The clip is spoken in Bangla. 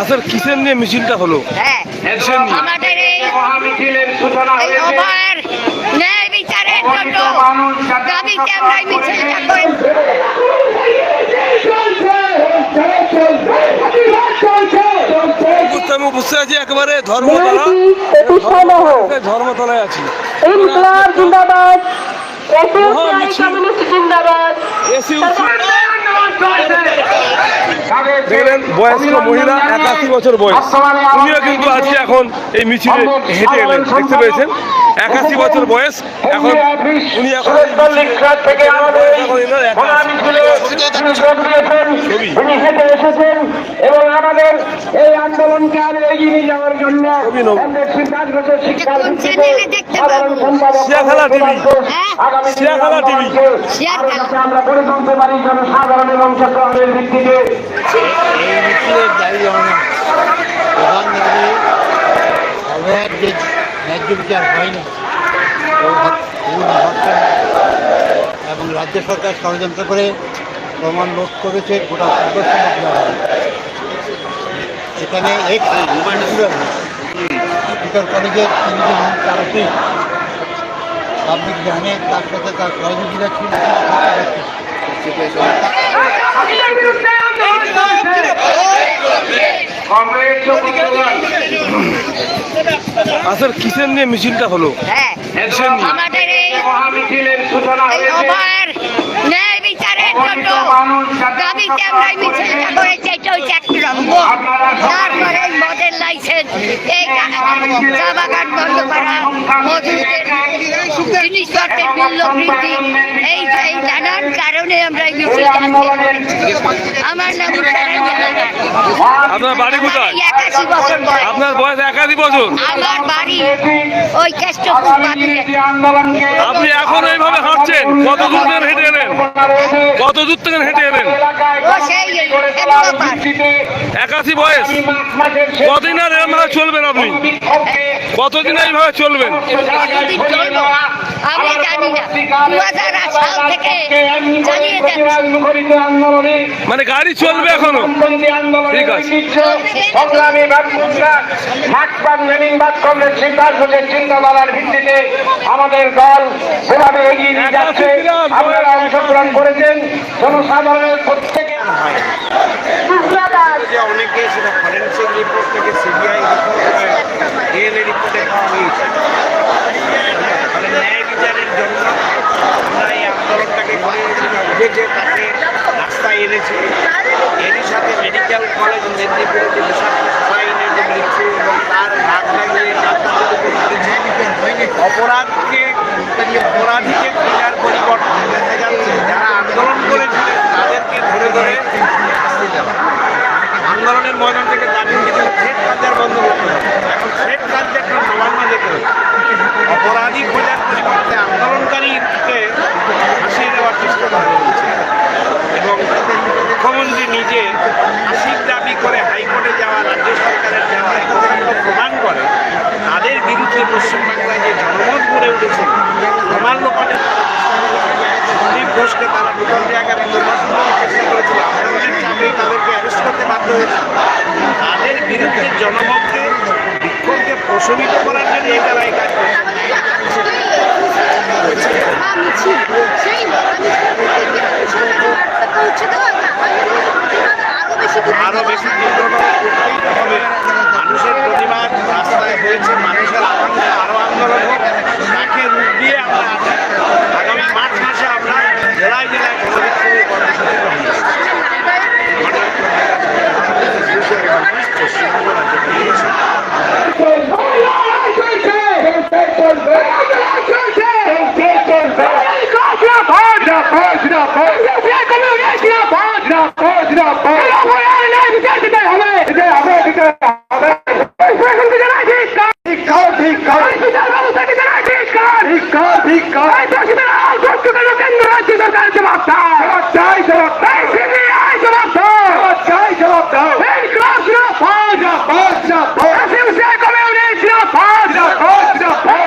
আসলে কিসের নিয়ে মিছিলটা হলো? হ্যাঁ। আমাদের এই মহামিছিলের সূচনা এই হয়েছে। অভয়ের ন্যায় বিচারের জন্য দাবিতে আমরা এই মিছিলটা করে বুঝতে আমি বুঝতে আছি একেবারে ধর্মতলা। ধর্মতলায় আছি। দেখলেন বয়স্ক মহিলা একাশি বছর বয়স। উনিও কিন্তু আজকে এখন এই মিছিলে হেঁটে এলেন দেখতে পেয়েছেন। একাশি বছর বয়স এখন উনি এখন তিনি যোগ দিয়েছেন তিনি হেঁটে এসেছেন এবং আমাদের এই আন্দোলনকে আরও এগিয়ে নিয়ে যাওয়ার জন্য। আমাদের সিদ্ধান্ত ঘোষের হ্যাঁ? আগামী আমরা গড়ে তুলতে পারি জনসাধারণের অংশগ্রহণের ভিত্তিতে ন্যায্য বিচার খুন, হত্যা এবং রাজ্য সরকার ষড়যন্ত্র করে প্রমাণ লোড করেছে গোটা এখানে এক কলেজের তিনজন পাবলিক জানে তার সাথে তার সহযোগীরা ছিল আসলে কিসের নিয়ে মিছিলটা হলো? হ্যাঁ আমাদের এই সূচনা হয়েছে দাবিতে আমরা মিছিলটা করেছি এটা হচ্ছে এক নম্বর তারপরে মদের লাইসেন্স এই চা বাগান বন্ধ করা মজুরদের জিনিসপত্রের মূল্য বৃদ্ধি এই এই নানান কারণে আমরা এই মিছিলটা আমার নাম আপনার বাড়ি কোথায়? একাশি বছর আপনার বয়স একাশি বছর। আমার বাড়ি ওই কেষ্টপুর আপনি এখন এইভাবে হাঁটছেন? কত দূর কত দূর থেকে হেঁটে এলেন? একাশি বয়স। কতদিন আর এরমভাবে চলবেন আপনি? কতদিন এইভাবে চলবেন? মানে গাড়ি চলবে এখনও ঠিক আছে। সংগ্রামী বামপন্থা লেনিনবাদ কংগ্রেস সিদ্ধান্ত চিন্তাধারার ভিত্তিতে আমাদের দল যেভাবে এগিয়ে নিয়ে যাচ্ছে। অংশগ্রহণ করেছেন জনসাধারণের প্রত্যেকে অনেকে সেটা ফরেন্সিক রিপোর্ট থেকে সিবিআই রিপোর্ট ডিএনএ রিপোর্টে পাওয়া গিয়েছে। ফলে ন্যায় বিচারের জন্য আমরা এই আন্দোলনটাকে উঠেছে তাকে রাস্তায় এনেছে এরই সাথে মেডিকেল কলেজ মেদিনীপুরে যে বিষাক্ত সোসাইটির যে মৃত্যু এবং তার ভাগ লাগিয়ে অপরাধকে অপরাধীকে খোঁজার পরিবর্তন দেখা যাচ্ছে যারা আন্দোলন করেছিলেন তাদেরকে ধরে ধরে শাস্তি দেওয়া আন্দোলনের ময়দান থেকে দাবি উঠেছিল শেখ কাজের বন্ধ করতে হবে এখন শেখ কাজকে নবান্ন যেতে হবে অপরাধী খোঁজার পরিবর্তে আন্দোলনকারীকে ফাঁসিয়ে দেওয়ার চেষ্টা করা হয়েছে এবং মুখ্যমন্ত্রী নিজে ফাঁসির দাবি করে হাইকোর্টে যাওয়া রাজ্য সরকারের যাওয়া একমাত্র প্রমাণ করে তাদের বিরুদ্ধে পশ্চিমবাংলায় যে জনমত গড়ে উঠেছে প্রমাণ লোপাটের সন্দীপ ঘোষকে তারা মুখ্যমন্ত্রী আগামী নির্বাচন চেষ্টা করেছিল। আন্দোলনের চাপে তাদেরকে অ্যারেস্ট করতে বাধ্য হয়েছে। তাদের বিরুদ্ধে জনমতকে, বিক্ষোভকে প্রশমিত করার জন্য এই তারা এই কাজ আরও বেশি তীব্রতর করতেই তো হবে। মানুষের প্রতিবাদ রাস্তায় হয়েছে, মানুষের আকাঙ্ক্ষা আরও আন্দোলন হোক তাকে রূপ দিয়ে আমরা Pode, pode, pode!